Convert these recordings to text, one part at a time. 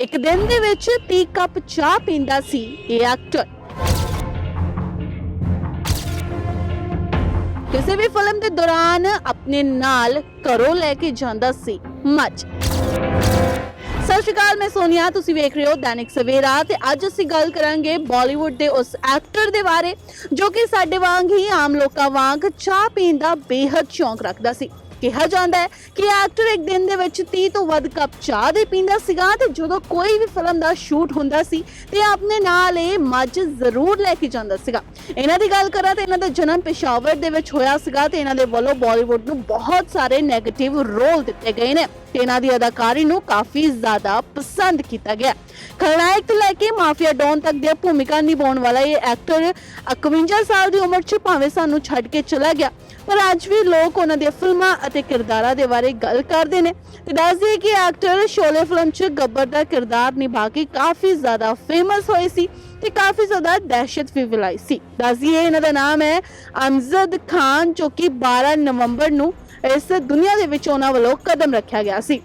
ਇੱਕ ਦਿਨ ਦੇ ਵਿੱਚ 30 ਕੱਪ ਚਾਹ ਪੀਂਦਾ ਸੀ ਇਹ ਐਕਟਰ ਕਿਸੇ ਵੀ ਫਿਲਮ ਦੇ ਦੌਰਾਨ ਆਪਣੇ ਨਾਲ ਘਰੋਂ ਲੈ ਕੇ ਜਾਂਦਾ ਸੀ। ਮੱਝ ਸਤਿ ਸ਼੍ਰੀ ਅਕਾਲ, ਮੈਂ ਸੋਨੀਆ, ਤੁਸੀਂ ਵੇਖ ਰਹੇ ਹੋ ਦੈਨਿਕ ਸਵੇਰਾ ਤੇ ਅੱਜ ਅਸੀਂ ਗੱਲ ਕਰਾਂਗੇ ਬਾਲੀਵੁੱਡ ਦੇ ਉਸ ਐਕਟਰ ਦੇ ਬਾਰੇ, ਜੋ ਕਿ ਸਾਡੇ ਵਾਂਗ ਹੀ ਆਮ ਲੋਕਾਂ ਵਾਂਗ ਚਾਹ ਪੀਣ ਦਾ ਬੇਹੱਦ ਸ਼ੌਂਕ ਰੱਖਦਾ ਸੀ। ਕਿਹਾ ਜਾਂਦਾ ਹੈ ਕਿ ਐਕਟਰ ਇੱਕ ਦਿਨ ਦੇ ਵਿੱਚ 30 ਤੋਂ ਵੱਧ ਕੱਪ ਚਾਹ ਦੇ ਪੀਂਦਾ ਸੀਗਾ ਤੇ ਜਦੋਂ ਕੋਈ ਵੀ ਫਿਲਮ ਦਾ ਸ਼ੂਟ ਹੁੰਦਾ ਸੀ ਤੇ ਆਪਣੇ ਨਾਲ ਇਹ ਮੱਝ ਜ਼ਰੂਰ ਲੈ ਕੇ ਜਾਂਦਾ ਸੀਗਾ। ਇਹਨਾਂ ਦੀ ਗੱਲ ਕਰਾਂ ਤੇ ਇਹਨਾਂ ਦਾ ਜਨਮ ਪਿਸ਼ਾਵਰ ਦੇ ਵਿੱਚ ਹੋਇਆ ਸੀਗਾ ਤੇ ਇਹਨਾਂ ਦੇ ਵੱਲੋਂ ਬਾਲੀਵੁੱਡ ਨੂੰ ਬਹੁਤ ਸਾਰੇ 네ਗੇਟਿਵ ਰੋਲ ਦਿੱਤੇ ਗਏ ਨੇ ਤੇ ਇਹਨਾਂ ਦੀ ਅਦਾਕਾਰੀ ਨੂੰ ਕਾਫੀ ਜ਼ਿਆਦਾ ਪਸੰਦ ਕੀਤਾ ਗਿਆ। ਖਲਨਾਇਕ ਤੋਂ ਲੈ ਕੇ ਮਾਫੀਆ ਡੌਨ ਤੱਕ ਦੀ ਭੂਮਿਕਾ ਨਿਭਾਉਣ ਵਾਲਾ ਇਹ ਐਕਟਰ 51 ਸਾਲ ਦੀ ਉਮਰ 'ਚ ਭਾਵੇਂ ਸਾਨੂੰ ਛੱਡ ਕੇ ਚਲਾ ਗਿਆ, ਪਰ ਅੱਜ ਵੀ ਲੋਕ ਉਹਨਾਂ ਦੀਆਂ ਫਿਲਮਾਂ ਅਤੇ ਕਿਰਦਾਰਾਂ ਦੇ ਬਾਰੇ ਗੱਲ ਕਰਦੇ ਨੇ। ਤੇ ਦੱਸ ਕਿ ਐਕਟਰ ਸ਼ੋਲੇ ਫਿਲਮ 'ਚ ਗੱਬਰ ਦਾ ਕਿਰਦਾਰ ਨਿਭਾ ਕੇ ਕਾਫੀ ਜ਼ਿਆਦਾ ਫੇਮਸ ਹੋਏ ਸੀ ਤੇ ਕਾਫੀ ਜ਼ਿਆਦਾ ਦਹਿਸ਼ਤ ਵੀ ਫੈਲਾਈ ਸੀ। ਦੱਸ ਦਈਏ ਇਹਨਾਂ ਦਾ ਨਾਮ ਹੈ ਅਮਜ਼ਦ ਖਾਨ, ਜੋ ਕਿ 12 ਨਵੰਬਰ ਨੂੰ ਇਸ ਦੁਨੀਆ ਦੇ ਵਿੱਚ ਉਹਨਾਂ ਵੱਲੋਂ ਕਦਮ ਰੱਖਿਆ ਗਿਆ ਸੀ।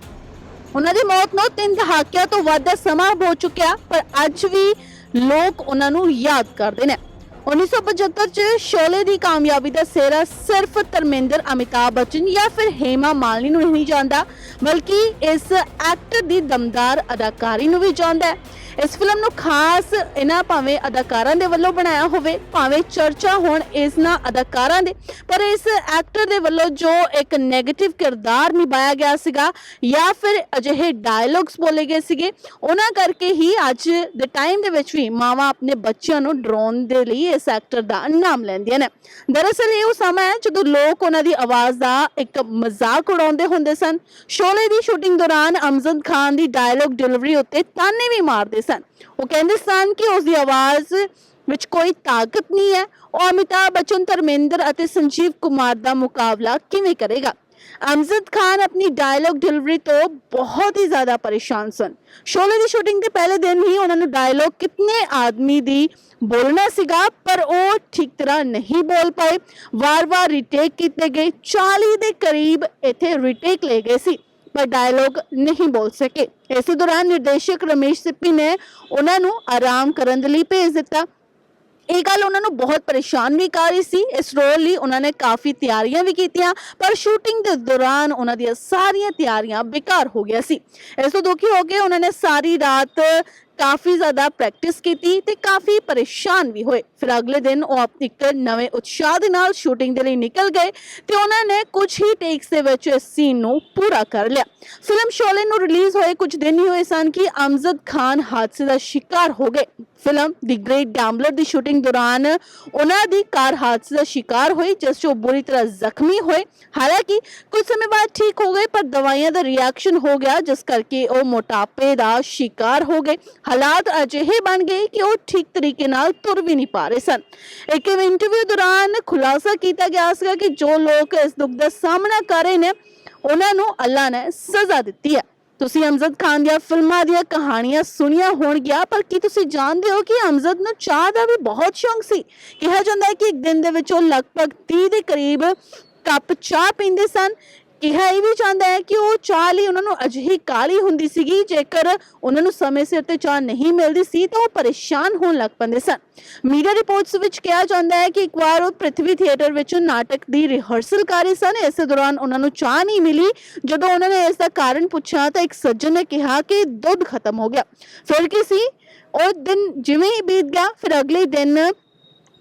ਉਹਨਾਂ ਦੀ ਮੌਤ ਨੂੰ ਤਿੰਨ ਦਹਾਕਿਆਂ ਤੋਂ ਵੱਧ ਦਾ ਸਮਾਂ ਹੋ ਚੁੱਕਿਆ, ਪਰ ਅੱਜ ਵੀ ਲੋਕ ਉਹਨਾਂ ਨੂੰ ਯਾਦ ਕਰਦੇ ਨੇ। 1975 ਚ ਸ਼ੋਲੇ ਦੀ ਕਾਮਯਾਬੀ ਦਾ ਸਿਹਰਾ ਸਿਰਫ ਧਰਮਿੰਦਰ, ਅਮਿਤਾਭ ਬੱਚਨ ਜਾਂ ਫਿਰ ਹੇਮਾ ਮਾਲਿਨੀ ਨੂੰ ਨਹੀਂ ਜਾਂਦਾ, ਬਲਕਿ ਇਸ ਐਕਟਰ ਦੀ ਦਮਦਾਰ ਅਦਾਕਾਰੀ ਨੂੰ ਵੀ ਜਾਂਦਾ ਹੈ। ਇਸ ਫਿਲਮ ਨੂੰ ਖਾਸ ਇਹਨਾਂ ਭਾਵੇਂ ਅਦਾਕਾਰਾਂ ਦੇ ਵੱਲੋਂ ਬਣਾਇਆ ਹੋਵੇ, ਭਾਵੇਂ ਚਰਚਾ ਹੋਣ ਇਸ ਨਾ ਅਦਾਕਾਰਾਂ ਦੇ, ਪਰ ਇਸ ਐਕਟਰ ਦੇ ਵੱਲੋਂ ਜੋ ਇੱਕ 네ਗੇਟਿਵ ਕਿਰਦਾਰ ਨਿਭਾਇਆ ਗਿਆ ਸੀਗਾ ਜਾਂ ਫਿਰ ਅਜਿਹੇ ਡਾਇਲੌਗਸ ਬੋਲੇ ਗਏ ਸੀਗੇ, ਉਹਨਾਂ ਕਰਕੇ ਹੀ ਅੱਜ ਦੇ ਟਾਈਮ ਦੇ ਵਿੱਚ ਵੀ ਮਾਵਾਂ ਆਪਣੇ ਬੱਚਿਆਂ ਨੂੰ ਡਰਾਉਣ ਦੇ ਲਈ ਇਸ ਐਕਟਰ ਦਾ ਨਾਮ ਲੈਂਦੀਆਂ ਨੇ। ਦਰਅਸਲ ਇਹ ਉਹ ਸਮਾਂ ਹੈ ਜਦੋਂ ਲੋਕ ਉਹਨਾਂ ਦੀ ਆਵਾਜ਼ ਦਾ ਇੱਕ ਮਜ਼ਾਕ ਉਡਾਉਂਦੇ ਹੁੰਦੇ ਸਨ। ਸ਼ੋਲੇ ਦੀ ਸ਼ੂਟਿੰਗ ਦੌਰਾਨ ਅਮਜ਼ਦ ਖਾਨ ਦੀ ਡਾਇਲੌਗ ਡਿਲੀਵਰੀ ਉੱਤੇ ਤਾਨੇ ਵੀ ਮਾਰਦੇ ਸਨ। ਉਹ ਕਹਿੰਦੇ ਸਨ ਕਿ ਉਸ ਦੀ ਆਵਾਜ਼ ਵਿੱਚ ਕੋਈ ਤਾਕਤ ਨਹੀਂ ਹੈ। ਉਹ ਅਮਿਤਾਭ ਬੱਚਨ, ਧਰਮਿੰਦਰ ਅਤੇ ਸੰਜੀਵ ਕੁਮਾਰ ਦਾ ਮੁਕਾਬਲਾ ਕਿਵੇਂ ਕਰੇਗਾ? ਅਮਜ਼ਦ ਖਾਨ ਆਪਣੀ ਡਾਇਲੌਗ ਡਿਲੀਵਰੀ ਤੋਂ ਬਹੁਤ ਹੀ ਜ਼ਿਆਦਾ ਪਰੇਸ਼ਾਨ ਸਨ ਸ਼ੋਲੇ ਦੀ ਸ਼ੂਟਿੰਗ ਦੇ ਪਹਿਲੇ ਦਿਨ ਹੀ ਉਹਨਾਂ ਨੂੰ ਡਾਇਲੌਗ ਕਿਤਨੇ ਆਦਮੀ ਦੀ ਬੋਲਣਾ ਸੀਗਾ ਪਰ ਉਹ ਠੀਕ ਤਰ੍ਹਾਂ ਨਹੀਂ ਬੋਲ ਪਾਏ ਵਾਰ-ਵਾਰ ਰੀਟੇਕ ਕੀਤੇ ਗਏ 40 ਦੇ ਕਰੀਬ ਇੱਥੇ ਰੀਟੇਕ ਲਏ ਗਏ ਸੀ ਪਰ ਡਾਇਲੌਗ ਨਹੀਂ ਬੋਲ ਸਕੇ ਇਸੇ ਦੌਰਾਨ ਨਿਰਦੇਸ਼ਕ ਰਮੇਸ਼ ਸਿੱਪੀ ਨੇ ਉਹਨਾਂ ਨੂੰ ਆਰਾਮ ਕਰਨ ਦੇ ਲਈ ਭੇਜ ਦਿੱਤਾ ਇਹ ਗੱਲ ਉਹਨਾਂ ਨੂੰ ਬਹੁਤ ਪਰੇਸ਼ਾਨ ਵੀ ਕਰ ਰਹੀ ਸੀ। ਇਸ ਰੋਲ ਲਈ ਉਹਨਾਂ ਨੇ ਕਾਫੀ ਤਿਆਰੀਆਂ ਵੀ ਕੀਤੀਆਂ, ਪਰ ਸ਼ੂਟਿੰਗ ਦੇ ਦੌਰਾਨ ਉਹਨਾਂ ਦੀਆਂ ਸਾਰੀਆਂ ਤਿਆਰੀਆਂ ਬੇਕਾਰ ਹੋ ਗਿਆ ਸੀ। ਇਸ ਤੋਂ ਦੁਖੀ ਹੋ ਕੇ ਉਹਨਾਂ ਨੇ ਸਾਰੀ ਰਾਤ ਕਾਫੀ ਜ਼ਿਆਦਾ ਪ੍ਰੈਕਟਿਸ ਕੀਤੀ ਤੇ ਕਾਫੀ ਪਰੇਸ਼ਾਨ ਵੀ ਹੋਏ। ਫਿਰ ਅਗਲੇ ਦਿਨ ਉਹ ਆਪ- ਇੱਕ ਨਵੇਂ ਉਤਸ਼ਾਹ ਦੇ ਨਾਲ ਸ਼ੂਟਿੰਗ ਦੇ ਲਈ ਨਿਕਲ ਗਏ ਤੇ ਉਹਨਾਂ ਨੇ ਕੁਝ ਹੀ ਟੇਕਸ ਦੇ ਵਿੱਚ ਇਸ ਸੀਨ ਨੂੰ ਪੂਰਾ ਕਰ ਲਿਆ। ਫਿਲਮ ਸ਼ੋਲੇ ਨੂੰ ਰਿਲੀਜ਼ ਹੋਏ ਕੁਝ ਦਿਨ ਹੀ ਹੋਏ ਸਨ ਕਿ ਅਮਜ਼ਦ ਖਾਨ ਹਾਦਸੇ ਦਾ ਸ਼ਿਕਾਰ ਹੋ ਗਏ। ਫਿਲਮ ਦੀ ਗ੍ਰੇਟ ਗੈਂਬਲਰ ਦੀ ਸ਼ੂਟਿੰਗ ਦੌਰਾਨ ਉਹਨਾਂ ਦੀ ਕਾਰ ਹਾਦਸੇ ਦਾ ਸ਼ਿਕਾਰ ਹੋਈ, ਜਿਸ 'ਚ ਉਹ ਬੁਰੀ ਤਰ੍ਹਾਂ ਜ਼ਖਮੀ ਹੋਏ। ਹਾਲਾਂਕਿ ਕੁਝ ਸਮੇਂ ਬਾਅਦ ਠੀਕ ਹੋ ਗਏ, ਪਰ ਦਵਾਈਆਂ ਦਾ ਰਿਐਕਸ਼ਨ ਹੋ ਗਿਆ, ਜਿਸ ਕਰਕੇ ਉਹ ਮੋਟਾਪੇ ਦਾ ਸ਼ਿਕਾਰ ਹੋ ਗਏ। ਹਾਲਾਤ ਅਜਿਹੇ ਬਣ ਗਏ ਕਿ ਉਹ ਠੀਕ ਤਰੀਕੇ ਨਾਲ ਤੁਰ ਵੀ ਨਹੀਂ ਪਾ ਰਹੇ ਸਨ। ਇੱਕ ਇੰਟਰਵਿਊ ਦੌਰਾਨ ਖੁਲਾਸਾ ਕੀਤਾ ਗਿਆ ਸੀਗਾ ਕਿ ਜੋ ਲੋਕ ਇਸ ਦੁੱਖ ਦਾ ਸਾਹਮਣਾ ਕਰ ਰਹੇ ਨੇ, ਉਹਨਾਂ ਨੂੰ ਅੱਲਾ ਨੇ ਸਜ਼ਾ ਦਿੱਤੀ ਹੈ। ਤੁਸੀਂ ਅਮਜ਼ਦ ਖਾਨ ਦੀਆਂ ਫਿਲਮਾਂ ਦੀਆਂ ਕਹਾਣੀਆਂ ਸੁਣੀਆਂ ਹੋਣਗੀਆਂ, ਪਰ ਕੀ ਤੁਸੀਂ ਜਾਣਦੇ ਹੋ ਕਿ ਅਮਜ਼ਦ ਨੂੰ ਚਾਹ ਦਾ ਵੀ ਬਹੁਤ ਸ਼ੌਂਕ ਸੀ? ਕਿਹਾ ਜਾਂਦਾ ਹੈ ਕਿ ਇੱਕ ਦਿਨ ਦੇ ਵਿੱਚ ਉਹ ਲਗਭਗ 30 ਦੇ ਕਰੀਬ ਕੱਪ ਚਾਹ ਪੀਂਦੇ ਸਨ। ਕਿਹਾ ਇਹ ਵੀ ਚਾਹੁੰਦਾ ਹੈ ਕਿ ਉਹ ਚਾਹ ਲਈ ਉਹਨਾਂ ਨੂੰ ਅਜਿਹੀ ਕਾਲੀ ਹੁੰਦੀ ਸੀਗੀ, ਜੇਕਰ ਉਹਨਾਂ ਨੂੰ ਸਮੇਂ ਸਿਰ ਤੇ ਚਾਹ ਨਹੀਂ ਮਿਲਦੀ ਸੀ ਤਾਂ ਉਹ ਪਰੇਸ਼ਾਨ ਹੋਣ ਲੱਗ ਪੈਂਦੇ ਸਨ। ਮੀਡੀਆ ਰਿਪੋਰਟਸ ਵਿੱਚ ਕਿਹਾ ਜਾਂਦਾ ਹੈ ਕਿ ਇੱਕ ਵਾਰ ਉਹ ਪ੍ਰਿਥਵੀ ਥੀਏਟਰ ਵਿੱਚ ਨਾਟਕ ਦੀ ਰਿਹਰਸਲ ਕਰ ਰਹੇ ਸਨ। ਇਸੇ ਦੌਰਾਨ ਉਹਨਾਂ ਨੂੰ ਚਾਹ ਨਹੀਂ ਮਿਲੀ। ਜਦੋਂ ਉਹਨਾਂ ਨੇ ਇਸ ਦਾ ਕਾਰਨ ਪੁੱਛਿਆ ਤਾਂ ਇੱਕ ਸੱਜਣ ਨੇ ਕਿਹਾ ਕਿ ਦੁੱਧ ਖਤਮ ਹੋ ਗਿਆ। ਫਿਰ ਕੀ ਸੀ? ਉਹ ਦਿਨ ਜਿਵੇਂ ਹੀ ਬੀਤ ਗਿਆ, ਫਿਰ ਅਗਲੇ ਦਿਨ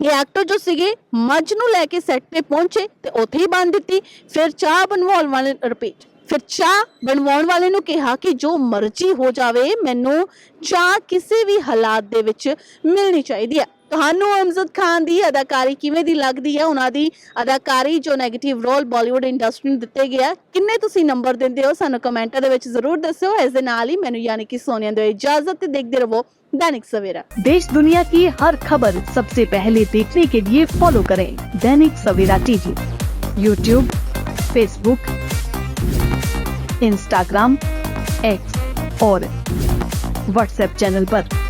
ਇਹ ਐਕਟਰ ਜੋ ਸੀਗੇ, ਮੱਝ ਨੂੰ ਲੈ ਕੇ ਸੈੱਟ ਤੇ ਪਹੁੰਚੇ ਤੇ ਉੱਥੇ ਹੀ ਬੰਨ ਦਿੱਤੀ। ਫਿਰ ਚਾਹ ਬਣਵਾਉਣ ਵਾਲੇ ਰਿਪੀਟ ਫਿਰ ਚਾਹ ਬਣਵਾਉਣ ਵਾਲੇ ਨੂੰ ਕਿਹਾ ਕਿ ਜੋ ਮਰਜ਼ੀ ਹੋ ਜਾਵੇ, ਮੈਨੂੰ ਚਾਹ ਕਿਸੇ ਵੀ ਹਾਲਾਤ ਦੇ ਵਿੱਚ ਮਿਲਣੀ ਚਾਹੀਦੀ ਹੈ। ਤੁਹਾਨੂੰ ਅਮਜ਼ਦ ਖਾਨ ਦੀ ਅਦਾਕਾਰੀ ਕਿਵੇਂ ਦੀ ਲੱਗਦੀ ਹੈ? ਉਹਨਾਂ ਦੀ ਅਦਾਕਾਰੀ ਜੋ ਨੈਗੇਟਿਵ ਰੋਲ ਬਾਲੀਵੁੱਡ ਇੰਡਸਟਰੀ ਨੂੰ ਦਿੱਤੇ ਗਿਆ ਕਿੰਨੇ ਤੁਸੀਂ ਨੰਬਰ ਦਿੰਦੇ ਹੋ? ਸਾਨੂੰ ਕਮੈਂਟਾਂ ਦੇ ਵਿੱਚ ਜ਼ਰੂਰ ਦੱਸਿਓ। ਇਸ ਦੇ ਨਾਲ ਹੀ ਮੈਨੂੰ ਯਾਨੀ ਕਿ ਸੋਨੀਆ ਦੇ ਇਜਾਜ਼ਤ ਤੇ ਦੇਖਦੇ ਰਹੋ दैनिक सवेरा देश दुनिया की हर खबर सबसे पहले देखने के लिए फॉलो करें Dainik Savera TV YouTube Facebook Instagram X और व्हाट्सएप चैनल पर।